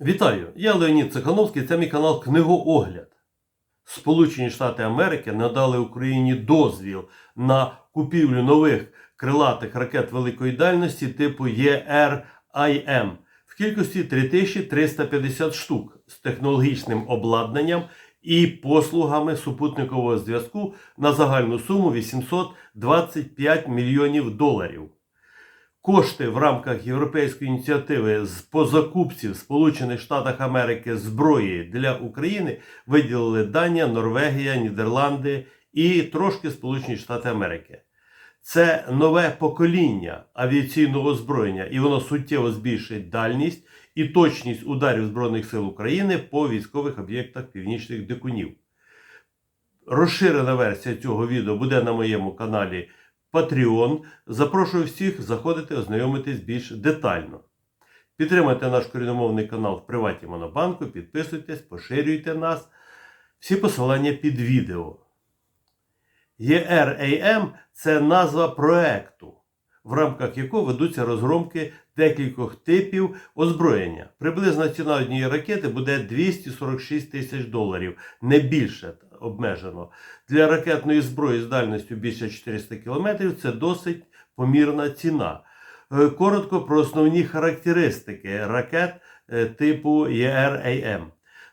Вітаю! Я Леонід Цихановський, це мій канал Книгоогляд. Сполучені Штати Америки надали Україні дозвіл на купівлю нових крилатих ракет великої дальності типу ERIM в кількості 3350 штук з технологічним обладнанням і послугами супутникового зв'язку на загальну суму 825 мільйонів доларів. Кошти в рамках європейської ініціативи з по закупці Сполучених Штатах Америки зброї для України виділили Данія, Норвегія, Нідерланди і трошки Сполучені Штати Америки. Це нове покоління авіаційного озброєння, і воно суттєво збільшить дальність і точність ударів Збройних сил України по військових об'єктах північних дикунів. Розширена версія цього відео буде на моєму каналі Patreon. Запрошую всіх заходити, ознайомитись більш детально. Підтримайте наш коріномовний канал в Приваті Монобанку, підписуйтесь, поширюйте нас. Всі посилання під відео. ERAM – це назва проекту, в рамках якого ведуться розробки декількох типів озброєння. Приблизна ціна однієї ракети буде 246 тисяч доларів, не більше обмежено. Для ракетної зброї з дальністю більше 400 км це досить помірна ціна. Е, Коротко про основні характеристики ракет е, типу ERAM.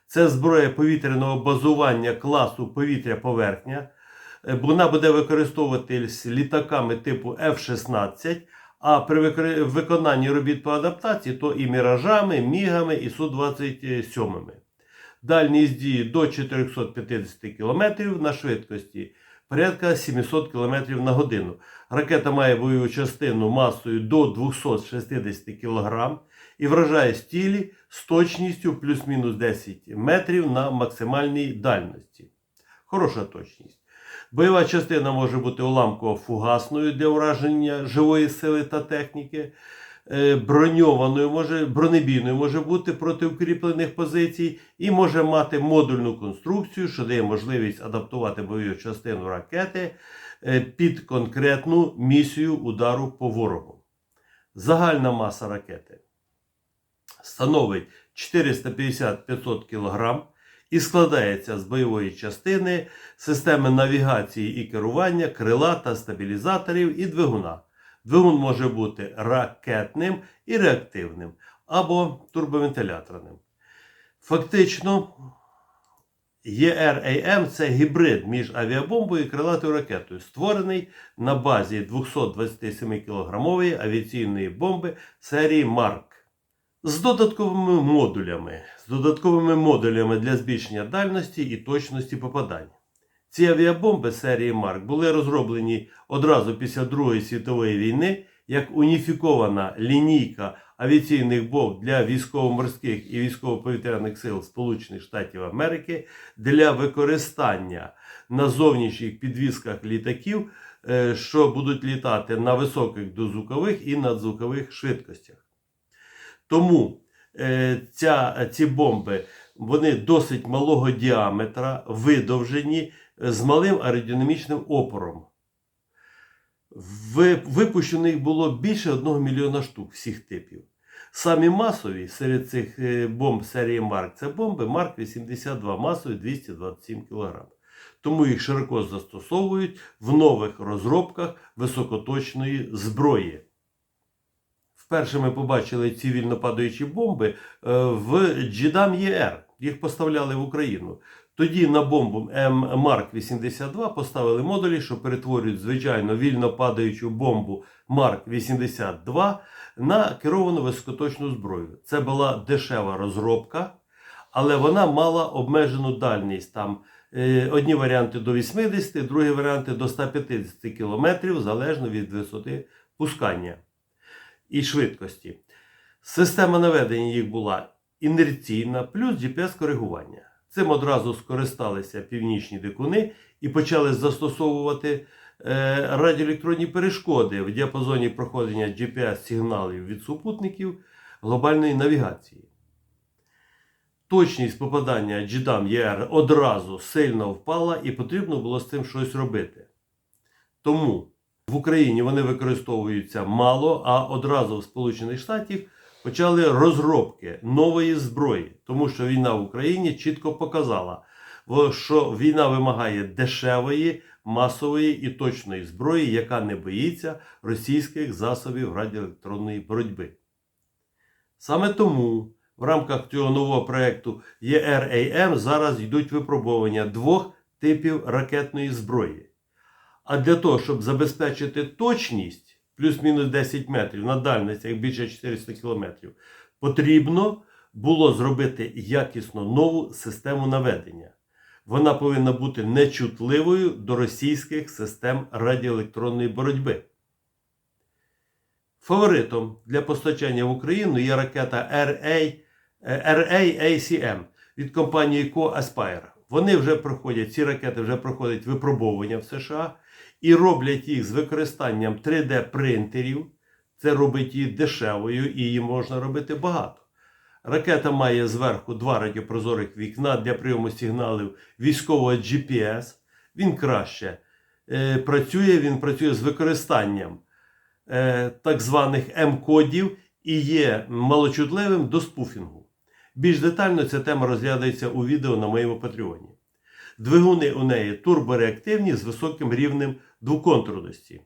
Це зброя повітряного базування класу повітря-поверхня. Е, Вона буде використовуватись літаками типу F-16, а при виконанні робіт по адаптації то і міражами, мігами, і Су-27. Дальність дії до 450 км на швидкості порядка 700 км на годину. Ракета має бойову частину масою до 260 кг і вражає стілі з точністю плюс-мінус 10 метрів на максимальній дальності. Хороша точність. Бойова частина може бути уламково-фугасною для ураження живої сили та техніки. Е, Броньованою може бронебійною може бути проти укріплених позицій і може мати модульну конструкцію, що дає можливість адаптувати бойову частину ракети е, під конкретну місію удару по ворогу. Загальна маса ракети становить 450-500 кг і складається з бойової частини, системи навігації і керування, крила та стабілізаторів і двигуна. Двигун може бути ракетним і реактивним або турбовентиляторним. Фактично, ERAM – це гібрид між авіабомбою і крилатою ракетою, створений на базі 227 кілограмової авіаційної бомби серії Марк. З додатковими модулями, з додатковими модулями для збільшення дальності і точності попадань. Ці авіабомби серії Марк були розроблені одразу після Другої світової війни як уніфікована лінійка авіаційних бомб для військово-морських і військово-повітряних сил Сполучених Штатів Америки для використання на зовнішніх підвісках літаків, е, що будуть літати на високих дозвукових і надзвукових швидкостях. Тому е, ця, ці бомби вони досить малого діаметра, видовжені з малим аеродинамічним опором. Ви- Випущено їх було більше 1 мільйона штук всіх типів. Самі масові серед цих е, бомб серії Марк це бомби Марк 82 масою 227 кг. Тому їх широко застосовують в нових розробках високоточної зброї. Вперше ми побачили цивільно падаючі бомби е, в Джидам ЄР. Їх поставляли в Україну. Тоді на бомбу Марк 82 поставили модулі, що перетворюють звичайно вільно падаючу бомбу Марк 82 на керовану високоточну зброю. Це була дешева розробка, але вона мала обмежену дальність. Там е, одні варіанти до 80, другі варіанти до 150 км, залежно від висоти пускання і швидкості. Система наведення їх була інерційна, плюс GPS-коригування. Цим одразу скористалися північні дикуни і почали застосовувати е, радіоелектронні перешкоди в діапазоні проходження GPS-сигналів від супутників глобальної навігації. Точність попадання GDAM ER одразу сильно впала і потрібно було з цим щось робити. Тому в Україні вони використовуються мало, а одразу в Сполучених Штатах почали розробки нової зброї, тому що війна в Україні чітко показала, що війна вимагає дешевої, масової і точної зброї, яка не боїться російських засобів радіоелектронної боротьби. Саме тому в рамках цього нового проєкту ERAM зараз йдуть випробування двох типів ракетної зброї. А для того, щоб забезпечити точність плюс-мінус 10 метрів на дальностях більше 400 кілометрів, потрібно було зробити якісно нову систему наведення. Вона повинна бути нечутливою до російських систем радіоелектронної боротьби. Фаворитом для постачання в Україну є ракета RA, RAACM від компанії Co Aspire. Вони вже проходять, ці ракети вже проходять випробовування в США і роблять їх з використанням 3D-принтерів. Це робить її дешевою і її можна робити багато. Ракета має зверху два радіопрозорих вікна для прийому сигналів військового GPS. Він краще е, працює, він працює з використанням е, так званих М-кодів і є малочутливим до спуфінгу. Більш детально ця тема розглядається у відео на моєму патреоні. Двигуни у неї турбореактивні з високим рівнем двоконтурності.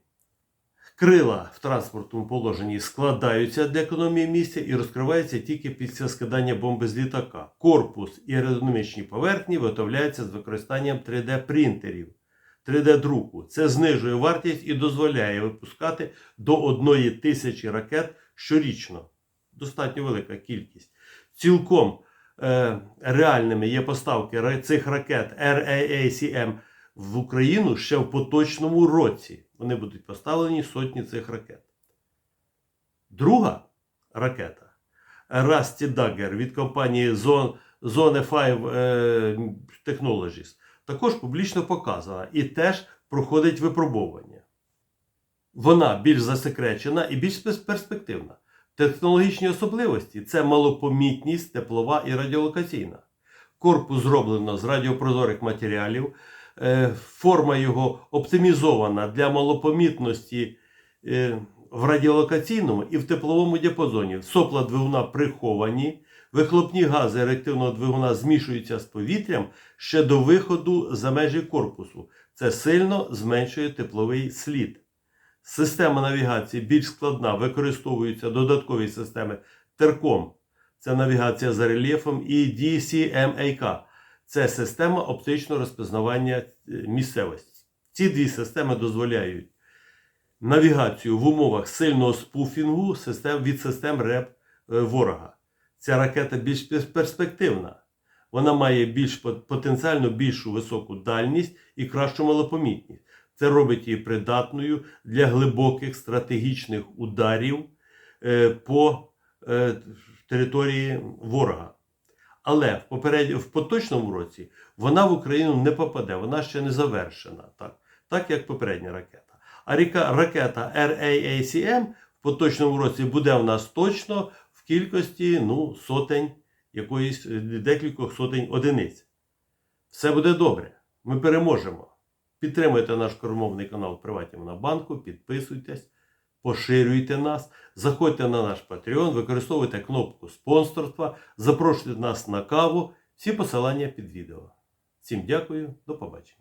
Крила в транспортному положенні складаються для економії місця і розкриваються тільки після скидання бомби з літака. Корпус і аеродинамічні поверхні виготовляються з використанням 3D-принтерів, 3D-друку. Це знижує вартість і дозволяє випускати до 1 тисячі ракет щорічно. Достатньо велика кількість. Цілком реальними є поставки цих ракет RAACM в Україну ще в поточному році. Вони будуть поставлені сотні цих ракет. Друга ракета Rusty Dagger від компанії Zone, Zone 5 е, Technologies також публічно показана і теж проходить випробовування. Вона більш засекречена і більш перспективна. Технологічні особливості це малопомітність, теплова і радіолокаційна. Корпус зроблено з радіопрозорих матеріалів, е, форма його оптимізована для малопомітності е, в радіолокаційному і в тепловому діапазоні. Сопла двигуна приховані, вихлопні гази реактивного двигуна змішуються з повітрям ще до виходу за межі корпусу. Це сильно зменшує тепловий слід. Система навігації більш складна, використовуються додаткові системи Терком. Це навігація за рельєфом і DCMAK. Це система оптичного розпізнавання е, місцевості. Ці дві системи дозволяють навігацію в умовах сильного спуфінгу від систем РЕП е, ворога. Ця ракета більш перспективна. Вона має більш потенціально більшу високу дальність і кращу малопомітність. Це робить її придатною для глибоких стратегічних ударів е, по е, території ворога. Але в, поперед... в поточному році вона в Україну не попаде, вона ще не завершена, так, так як попередня ракета. А ріка... ракета RAACM в поточному році буде в нас точно в кількості ну, сотень, якоїсь декількох сотень одиниць. Все буде добре. Ми переможемо. Підтримуйте наш кормовний канал на Монобанку, підписуйтесь, поширюйте нас, заходьте на наш Patreon, використовуйте кнопку спонсорства, запрошуйте нас на каву. Всі посилання під відео. Всім дякую, до побачення.